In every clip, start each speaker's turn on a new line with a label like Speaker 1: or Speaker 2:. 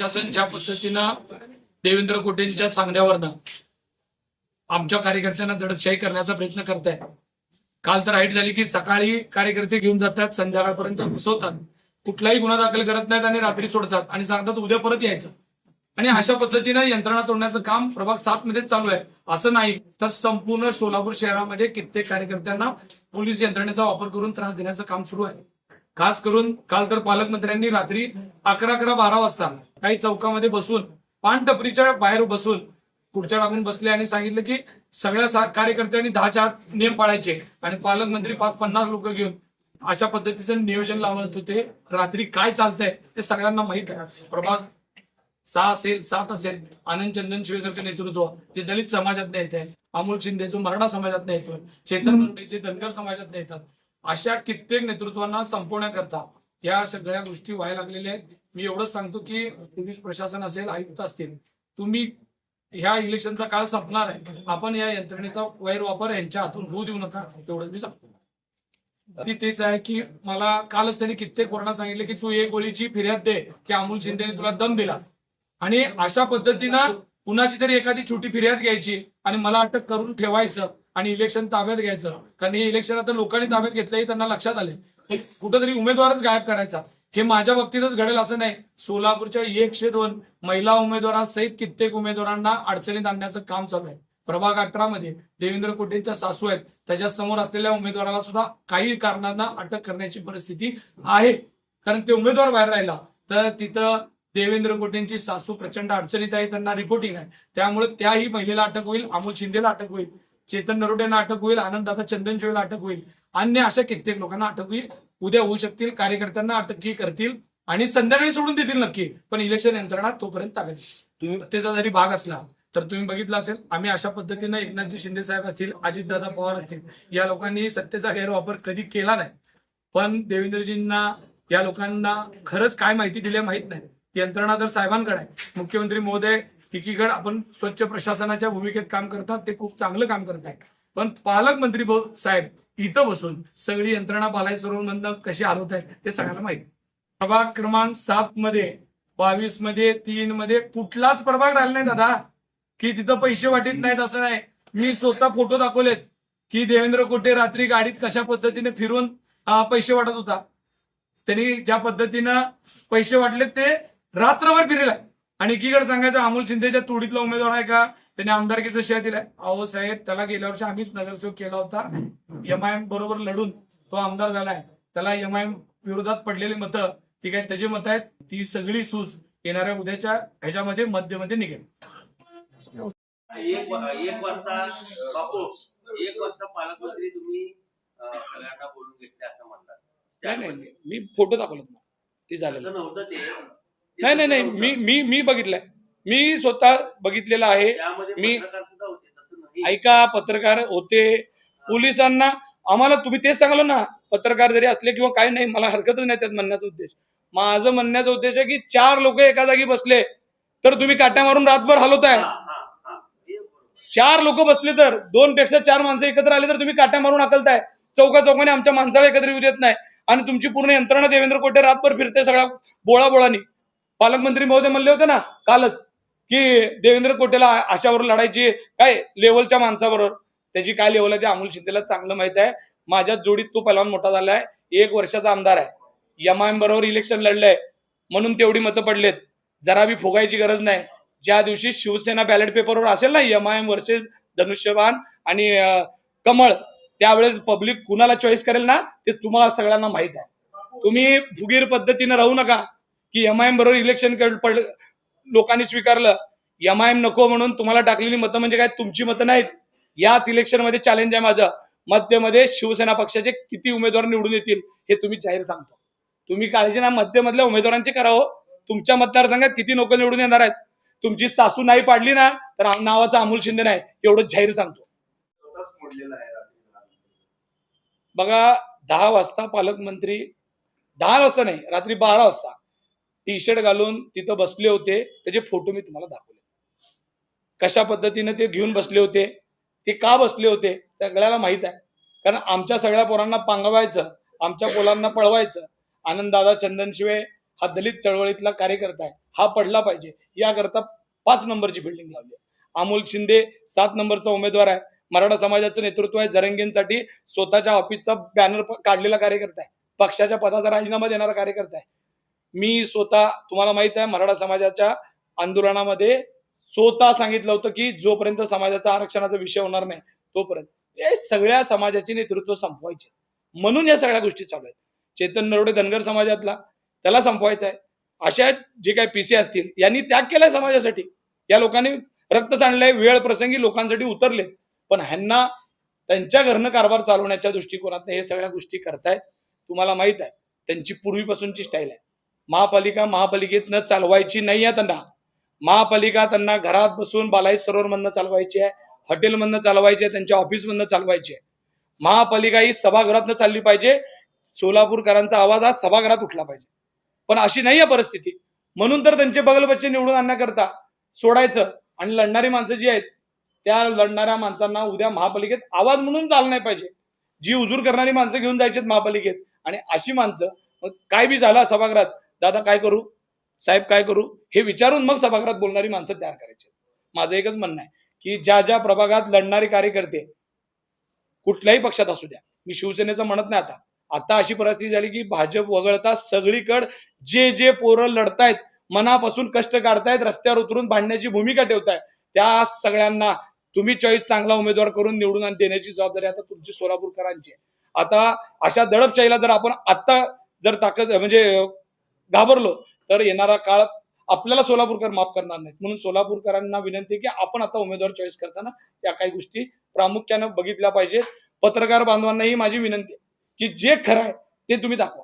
Speaker 1: शासन ज्या पद्धतीनं देवेंद्र कोटेंच्या सांगण्यावरनं आमच्या कार्यकर्त्यांना दडपशाही करण्याचा प्रयत्न करताय. काल तर हाईट झाली की सकाळी कार्यकर्ते घेऊन जातात संध्याकाळपर्यंत घुसवतात कुठलाही गुन्हा दाखल करत नाहीत आणि रात्री सोडतात. आणि सांगतात उद्या परत यायचं. आणि अशा पद्धतीनं यंत्रणा तोडण्याचं काम प्रभाग सात मध्ये चालू आहे. असं नाही तर संपूर्ण सोलापूर शहरामध्ये कित्येक कार्यकर्त्यांना पोलीस यंत्रणेचा वापर करून त्रास देण्याचं काम सुरू आहे. खास करून काल तर पालकमंत्र्यांनी रात्री अकरा अकरा बारा वाजता काही चौकामध्ये बसून पानटपरीच्या बाहेर बसून पुढच्या टाकून बसले आणि सांगितलं की सगळ्या कार्यकर्त्यांनी दहाच्या आत नियम पाळायचे आणि पालकमंत्री पाच पन्नास लोक घेऊन अशा पद्धतीचं नियोजन लावत होते. रात्री काय चालतंय ते सगळ्यांना माहीत आहे. प्रभाग सहा असेल सात असेल आनंद चंदन शिवेसारखं नेतृत्व ते दलित समाजात येत आहे अमोल शिंदे जो मराठा समाजात येतोय चेतन मुंडेचे धनगर समाजात येतात अशा कित्येक नेतृत्वांना संपवण्याकरता या सगळ्या गोष्टी व्हायला लागलेल्या आहेत. मी एवढंच सांगतो की पोलीस प्रशासन असेल आयुक्त असतील तुम्ही ह्या इलेक्शनचा काळ संपणार आहे. आपण या यंत्रणेचा गैरवापर यांच्या हातून होऊ देऊ नका एवढंच मी सांगतो. ती तेच आहे की मला कालच त्यांनी कित्येक कोरोना सांगितले की तू एक गोळीची फिर्याद दे की अमोल शिंदेने तुला दम दिला. आणि अशा पद्धतीनं कुणाची तरी एखादी छोटी फिर्याद घ्यायची आणि मला अटक करून ठेवायचं. आणि इलेक्शन ताब्यात घ्यायचं. कारण हे इलेक्शन आता लोकांनी ताब्यात घेतलंही त्यांना लक्षात आले कुठंतरी उमेदवारच गायब करायचा. हे माझ्या बाबतीतच घडेल असं नाही. सोलापूरच्या एकशे दोन महिला उमेदवारांसहित कित्येक उमेदवारांना अडचणीत आणण्याचं काम चालू आहे. प्रभाग अठरा मध्ये देवेंद्र कोटेंच्या सासू आहेत. त्याच्यासमोर असलेल्या उमेदवाराला सुद्धा काही कारणांना अटक करण्याची परिस्थिती आहे. कारण ते उमेदवार बाहेर राहिला. तर तिथं देवेंद्र कोटेंची सासू प्रचंड अडचणीत आहे. त्यांना रिपोर्टिंग आहे. त्यामुळे त्याही महिलेला अटक होईल. अमोल शिंदेला अटक होईल. चेतन नरोटेंना अटक होईल आनंददादा चंदनशिवेला अटक होईल. अन्य अशा कित्येक लोकांना अटक होईल. उद्या होऊ शकतील कार्यकर्त्यांना अटकही करतील आणि संध्याकाळी सोडून देतील नक्की पण इलेक्शन यंत्रणा तोपर्यंत ताकद तुम्ही त्याचा जरी भाग असला तर तुम्ही बघितलं असेल आम्ही अशा पद्धतीनं एकनाथजी शिंदे साहेब असतील अजितदादा पवार असतील या लोकांनी सत्तेचा गैरवापर कधी केला नाही. पण देवेंद्रजींना या लोकांना खरंच काय माहिती दिली माहीत नाही. यंत्रणा तर साहेबांकडे आहे. मुख्यमंत्री महोदय एकीकडे आपण स्वच्छ प्रशासनाच्या भूमिकेत काम करतात ते खूप चांगलं काम करत आहेत पण पालकमंत्री साहेब इथं बसून सगळी यंत्रणा बालाई सरोवरमधनं कशी हलवत आहेत ते सगळ्यांना माहिती. प्रभाग क्रमांक सात मध्ये बावीसमध्ये तीन मध्ये कुठलाच प्रभाग राहिला नाही दादा. की तिथं पैसे वाटीत नाहीत असं नाही. मी स्वतः फोटो दाखवलेत की देवेंद्र कोटे रात्री गाडीत कशा पद्धतीने फिरून पैसे वाटत होता. त्यांनी ज्या पद्धतीनं पैसे वाटले ते रात्रभर फिरेल आणि एकीकडे सांगायचं अमोल शिंदेच्या तोडीतला उमेदवार आहे का? त्याने आमदारकीचं शेअर दिलाय. अहो साहेब त्याला गेल्या वर्षी आम्हीच नगरसेवक केला होता. एमआयएम बरोबर लढून तो आमदार झालाय त्याला एमआयएम विरोधात पडलेली मतं ती काय त्याची मतं आहेत? ती सगळी सूज येणाऱ्या उद्याच्या ह्याच्यामध्ये मध्यमध्ये निघेल.
Speaker 2: एक वाजता बापू एक वाजता पालकमंत्री तुम्ही सगळ्यांना बोलून घेतले असं म्हणतात.
Speaker 1: मी फोटो दाखवलं. ते
Speaker 2: तसं नव्हतं ते.
Speaker 1: नाही नाही नाही. मी. मी मी बघितलंय. मी स्वतः बघितलेलं आहे. मी- ऐका पत्रकार होते. पोलिसांना आम्हाला तुम्ही तेच सांगलो ना पत्रकार जरी असले किंवा काही नाही मला हरकतच नाही त्यात म्हणण्याचा उद्देश. माझं म्हणण्याचा उद्देश आहे की चार लोक एका जागी बसले तर तुम्ही काट्या मारून रातभर हलवताय. चार लोक बसले तर दोन पेक्षा चार माणसं एकत्र आले तर तुम्ही काट्या मारून हकलताय. चौका चौकाने आमच्या माणसाला एकत्र येऊ देत नाही. आणि तुमची पूर्ण यंत्रणा देवेंद्र कोटे रातभर फिरते सगळ्या बोळा बोळानी पालकमंत्री महोदय म्हणले होते ना कालच की देवेंद्र कोटेला अशावर लढायची काय लेवलच्या माणसाबरोबर. त्याची काय लेवल आहे ते अमोल शिंदेला चांगलं माहीत आहे. माझ्या जोडीत तो पहिला मोठा झालाय एक वर्षाचा आमदार आहे. एमआयएम बरोबर इलेक्शन लढलंय. म्हणून तेवढी मतं पडलेत. जरा बी फुगायची गरज नाही. ज्या दिवशी शिवसेना बॅलेट पेपरवर असेल ना एमआयएम वर्सेस धनुष्यबान आणि कमळ त्यावेळेस पब्लिक कुणाला चॉईस करेल ना ते तुम्हाला सगळ्यांना माहीत आहे. तुम्ही फुगीर पद्धतीनं राहू नका. की एम आयएम बरोबर इलेक्शन पडलं लोकांनी स्वीकारलं. एमआयएम नको म्हणून तुम्हाला टाकलेली मतं म्हणजे काय? तुमची मतं नाहीत. याच इलेक्शनमध्ये चॅलेंज आहे माझं. मध्यमध्ये शिवसेना पक्षाचे किती उमेदवार निवडून येतील हे तुम्ही जाहीर सांगतो. तुम्ही काळजी ना मध्यमधल्या उमेदवारांची करावं हो. तुमच्या मतदारसंघात किती लोक निवडून येणार आहेत? तुमची सासू नाही पाडली ना तर नावाचा अमोल शिंदे नाही. एवढं जाहीर सांगतो. बघा दहा वाजता पालकमंत्री दहा वाजता नाही रात्री बारा वाजता. टी शर्ट घालून तिथं बसले होते. त्याचे फोटो मी तुम्हाला दाखवले. कशा पद्धतीने ते घेऊन बसले होते? ते का बसले होते? सगळ्याला माहीत आहे. कारण आमच्या सगळ्या पोरांना पांगवायचं आमच्या पोलांना पळवायचं. आनंददादा चंदनशिवे हा दलित चळवळीतला कार्यकर्ता आहे. हा पडला पाहिजे. याकरता पाच नंबरची बिल्डिंग लावली आहे. अमोल शिंदे सात नंबरचा उमेदवार आहे. मराठा समाजाचं नेतृत्व आहे. जरंगेंसाठी स्वतःच्या ऑफिसचा बॅनर काढलेला कार्यकर्ता आहे. पक्षाच्या पदाचा राजीनामा देणारा कार्यकर्ता आहे. मी स्वतः तुम्हाला माहीत आहे मराठा समाजाच्या आंदोलनामध्ये स्वतः सांगितलं होतं की जोपर्यंत समाजाचा आरक्षणाचा विषय होणार नाही तोपर्यंत. हे सगळ्या समाजाचे नेतृत्व संपवायचे. म्हणून या सगळ्या गोष्टी चालू आहेत. चेतन नरोडे धनगर समाजातला त्याला संपवायचा आहे. अशा जे काही पीसी असतील यांनी त्याग केलाय समाजासाठी. या लोकांनी रक्त सांडलंय वेळ प्रसंगी लोकांसाठी उतरले पण ह्यांना त्यांच्या घरनं कारभार चालवण्याच्या दृष्टिकोनात हे सगळ्या गोष्टी करतायत. तुम्हाला माहीत आहे त्यांची पूर्वीपासूनची स्टाईल आहे. महापालिका महापालिकेतनं चालवायची नाही आहे त्यांना. महापालिका त्यांना घरात बसून बालाई सरोवरमधनं चालवायची आहे हॉटेलमधनं चालवायची आहे त्यांच्या ऑफिसमधनं चालवायची आहे. महापालिका ही सभागृहातनं चालली पाहिजे. सोलापूरकरांचा आवाज हा सभागृहात उठला पाहिजे. पण अशी नाही आहे परिस्थिती. म्हणून तर त्यांचे बगल बच्चे निवडून आणण्याकरता सोडायचं आणि लढणारी माणसं जी आहेत त्या लढणाऱ्या माणसांना उद्या महापालिकेत आवाज म्हणून चालला नाही पाहिजे. जी उजूर करणारी माणसं घेऊन जायची महापालिकेत. आणि अशी माणसं मग काय बी झालं सभागृहात दादा काय करू? साहेब काय करू? हे विचारून मग सभागृहात बोलणारी माणसं तयार करायची माझं एकच म्हणणं आहे की ज्या ज्या प्रभागात लढणारे कार्यकर्ते कुठल्याही पक्षात असू द्या मी शिवसेनेचं म्हणत नाही आता. आता अशी परिस्थिती झाली की भाजप वगळता सगळीकड जे जे पोरं लढतायत मनापासून कष्ट काढतायत रस्त्यावर उतरून भांडण्याची भूमिका ठेवताय त्या सगळ्यांना तुम्ही चॉईस चांगला उमेदवार करून निवडून आणि देण्याची जबाबदारी आता तुमची सोलापूरकरांची आहे. आता अशा दडपशाहीला जर आपण आत्ता जर ताकद म्हणजे घाबरलो तर येणारा काळ आपल्याला सोलापूरकर माफ करणार नाहीत. म्हणून सोलापूरकरांना विनंती आहे की आपण आता उमेदवार चॉईस करताना या काही गोष्टी प्रामुख्यानं बघितल्या पाहिजेत. पत्रकार बांधवांनाही माझी विनंती आहे की जे खरं आहे ते तुम्ही दाखवा.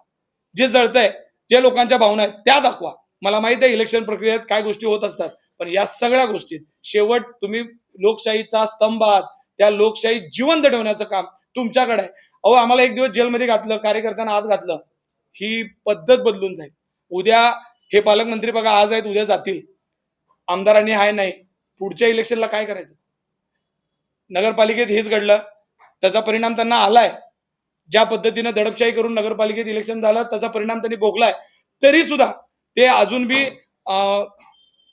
Speaker 1: जे जळतंय जे लोकांच्या भावना आहेत त्या दाखवा. मला माहीत आहे इलेक्शन प्रक्रियेत काय गोष्टी होत असतात पण या सगळ्या गोष्टीत शेवट तुम्ही लोकशाहीचा स्तंभ आहात. त्या लोकशाही जिवंत ठेवण्याचं काम तुमच्याकडे आहे. अहो आम्हाला एक दिवस जेलमध्ये घातलं कार्यकर्त्यांना आत घातलं. ही पद्धत बदलून जाईल. उद्या हे पालकमंत्री बघा आज आहेत उद्या जातील. आमदारांनी हाय नाही. पुढच्या इलेक्शनला काय करायचं? नगरपालिकेत हेच घडलं. त्याचा परिणाम त्यांना आलाय. ज्या पद्धतीनं दडपशाही करून नगरपालिकेत इलेक्शन झालं त्याचा परिणाम त्यांनी भोगलाय. तरी सुद्धा ते अजून बी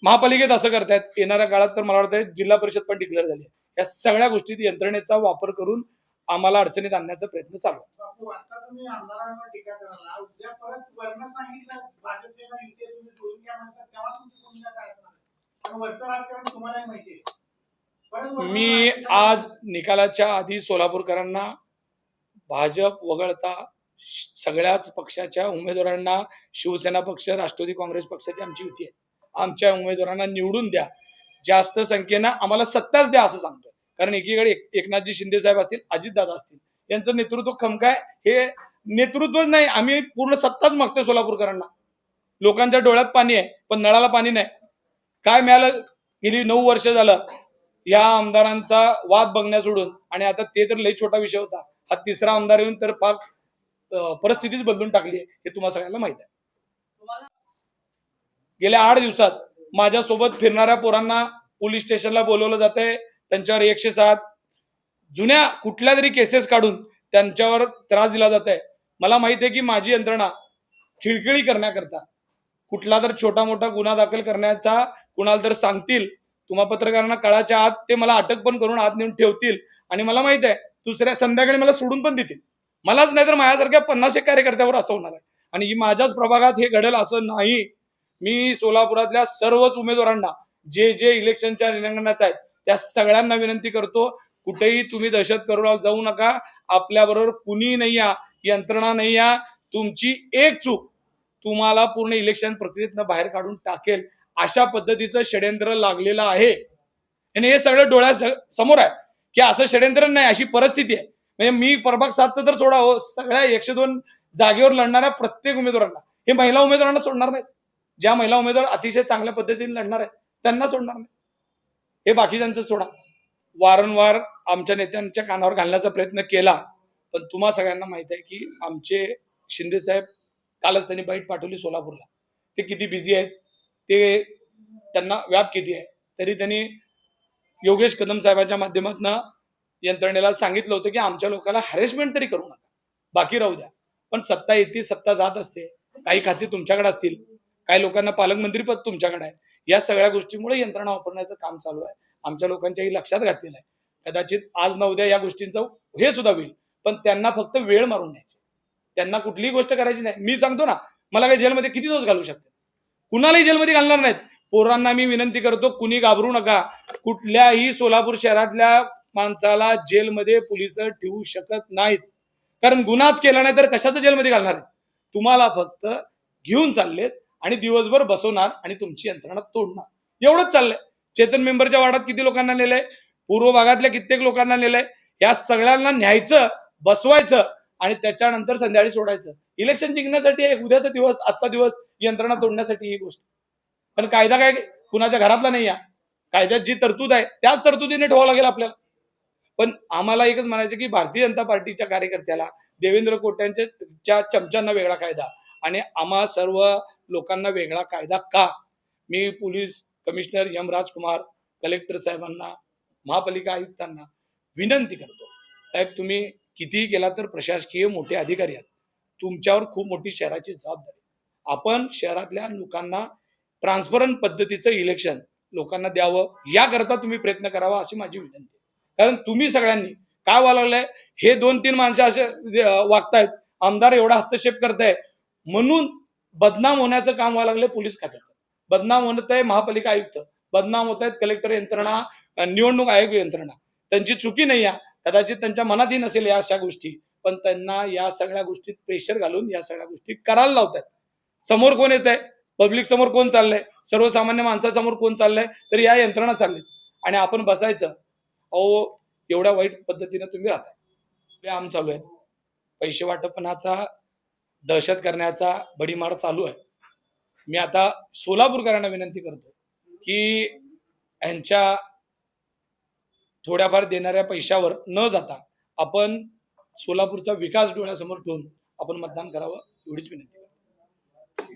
Speaker 1: महापालिकेत असं करतायत. येणाऱ्या काळात तर मला वाटतं जिल्हा परिषद पण डिक्लेअर झाली या सगळ्या गोष्टीत यंत्रणेचा वापर करून आम्हाला अडचणीत आणण्याचा प्रयत्न चालू आहे.
Speaker 3: तुम्ही आमदारांवर टीका करायला उद्या परत वर्ण सांगितलं भाजपच्या युती तुम्ही सोडून घ्या म्हणतात तेव्हा तुमची भूमिका काय असणार वरचं राजकारण तुम्हालाही माहिती आहे.
Speaker 1: मी आज निकालाच्या आधी सोलापूरकरांना भाजप वगळता सगळ्याच पक्षाच्या उमेदवारांना शिवसेना पक्ष राष्ट्रवादी काँग्रेस पक्षाची आमची युती आहे. आमच्या उमेदवारांना निवडून द्या. जास्त संख्येनं आम्हाला सत्ताच द्या असं सांगतोय. कारण एकीकडे एक- एकनाथजी शिंदे साहेब असतील अजितदादा असतील यांचं नेतृत्व खमकाय हे नेतृत्वच नाही आम्ही पूर्ण सत्ताच मागतोय सोलापूरकरांना. लोकांच्या डोळ्यात पाणी आहे पण नळाला पाणी नाही. काय मिळालं? गेली नऊ वर्ष झालं. या आमदारांचा वाद बघण्या सोडून. आणि आता ते तर लई छोटा विषय होता. हा तिसरा आमदार येऊन तर फार परिस्थितीच बदलून टाकली आहे हे तुम्हाला सगळ्यांना माहीत आहे. गेल्या आठ दिवसात माझ्यासोबत फिरणाऱ्या पोरांना पोलीस स्टेशनला बोलवलं जात आहे त्यांच्यावर एकशे सात जुन्या कुठल्या तरी केसेस काढून त्यांच्यावर त्रास दिला जात आहे मला माहीत आहे की माझी यंत्रणा खिळखिळी करण्याकरता कुठला तर छोटा मोठा गुन्हा दाखल करण्याचा कुणाला तर सांगतील तुम्हा पत्रकारांना कळाच्या आत ते मला अटक पण करून आत नेऊन ठेवतील आणि मला माहीत आहे दुसऱ्या संध्याकाळी मला सोडून पण देतील. मलाच नाही तर माझ्यासारख्या पन्नास एक कार्यकर्त्यावर असं होणार आहे. आणि ही माझ्याच प्रभागात हे घडेल असं नाही. मी सोलापुरातल्या सर्वच उमेदवारांना जे जे इलेक्शनच्या रिंगणात आहेत त्या सगळ्यांना विनंती करतो कुठेही तुम्ही दहशत करू जाऊ नका. आपल्या बरोबर कुणी नाही या यंत्रणा नाही या. तुमची एक चूक तुम्हाला पूर्ण इलेक्शन प्रक्रियेतनं बाहेर काढून टाकेल. अशा पद्धतीचं षड्यंत्र लागलेलं आहे. आणि हे सगळं डोळ्या समोर आहे की असं षड्यंत्र नाही अशी परिस्थिती आहे. म्हणजे मी प्रभाग साधतं तर सोडा हो. सगळ्या एकशे दोन जागेवर लढणाऱ्या प्रत्येक उमेदवारांना. हे महिला उमेदवारांना सोडणार नाही ज्या महिला उमेदवार अतिशय चांगल्या पद्धतीने लढणार आहेत त्यांना सोडणार नाही हे बाकीच्यांचं सोडा. वारंवार आमच्या नेत्यांच्या कानावर घालण्याचा प्रयत्न केला. पण तुम्हा सगळ्यांना माहीत आहे की आमचे शिंदे साहेब कालच त्यांनी बाईट पाठवली सोलापूरला. ते किती बिझी आहेत ते त्यांना व्याप किती आहे तरी त्यांनी योगेश कदम साहेबांच्या माध्यमातून यंत्रणेला सांगितलं होतं की आमच्या लोकांना हॅरेसमेंट तरी करू नका. बाकी राहू द्या. पण सत्ता येते सत्ता जात असते. काही खाती तुमच्याकडे असतील काही लोकांना पालकमंत्री पद तुमच्याकडे आहे. या सगळ्या गोष्टीमुळे यंत्रणा वापरण्याचं काम चालू आहे. आमच्या लोकांच्याही लक्षात घातलेलं आहे. कदाचित आज ना उद्या या गोष्टींचं हे सुद्धा होईल. पण त्यांना फक्त वेळ मारून न्यायची. त्यांना कुठलीही गोष्ट करायची नाही. मी सांगतो ना मला काही जेलमध्ये किती दिवस घालू शकते कुणालाही जेलमध्ये घालणार नाहीत. पोरांना मी विनंती करतो कुणी घाबरू नका. कुठल्याही सोलापूर शहरातल्या माणसाला जेलमध्ये पोलीस ठेवू शकत नाहीत. कारण गुन्हाच केला नाही तर कशाचं जेलमध्ये घालणार आहेत? तुम्हाला फक्त घेऊन चाललेत आणि दिवसभर बसवणार आणि तुमची यंत्रणा तोडणार. एवढंच चाललंय. चेतन मेंबरच्या वार्डात किती लोकांना नेलंय? पूर्व भागातल्या कित्येक लोकांना नेलंय. या सगळ्यांना न्यायचं बसवायचं आणि त्याच्यानंतर संध्याकाळी सोडायचं. इलेक्शन जिंकण्यासाठी आहे उद्याचा दिवस आजचा दिवस यंत्रणा तोडण्यासाठी ही गोष्ट. पण कायदा काय कुणाच्या घरातला नाही या कायद्यात जी तरतूद आहे त्याच तरतुदीने ठेवावं लागेल आपल्याला. पण आम्हाला एकच म्हणायचं की भारतीय जनता पार्टीच्या कार्यकर्त्याला देवेंद्र कोट्यांच्या च्या चमच्यांना वेगळा कायदा. आणि आम्हा सर्व लोकांना वेगळा कायदा का? मी police commissioner M Rajkumar collector साहेबांना महापालिका आयुक्तांना विनंती करतो. साहेब तुम्ही कितीही केला तर प्रशासकीय मोठे अधिकारी आहेत. तुमच्यावर खूप मोठी शहराची जबाबदारी आपण शहरातल्या लोकांना ट्रान्सपरंट पद्धतीचं इलेक्शन लोकांना द्यावं याकरता तुम्ही प्रयत्न करावा अशी माझी विनंती आहे. कारण तुम्ही सगळ्यांनी काय वालवलंय हे दोन तीन माणसं असे वागतायत आमदार एवढा हस्तक्षेप करताय म्हणून बदनाम होण्याचं काम व्हायला लागलंय पोलीस खात्याचं. बदनाम होत आहे महापालिका आयुक्त बदनाम होत आहेत कलेक्टर यंत्रणा निवडणूक आयोग यंत्रणा. त्यांची चुकी नाही आहे कदाचित त्यांच्या मनातही नसेल या अशा गोष्टी पण त्यांना या सगळ्या गोष्टीत प्रेशर घालून या सगळ्या गोष्टी करायला लावतात समोर कोण येत आहे पब्लिक समोर कोण चाललंय? सर्वसामान्य माणसासमोर कोण चाललंय? तर या यंत्रणा चाललीत आणि आपण बसायचं अहो एवढ्या वाईट पद्धतीने तुम्ही राहताय. आम चालू आहेत. पैसे वाटपणाचा दहशत करण्याचा बडीमार चालू आहे. मी आता सोलापूरकरांना विनंती करतो की ह्यांच्या थोड्याफार देणाऱ्या पैशावर न जाता आपण सोलापूरचा विकास डोळ्यासमोर ठेवून आपण मतदान करावं एवढीच विनंती करतो.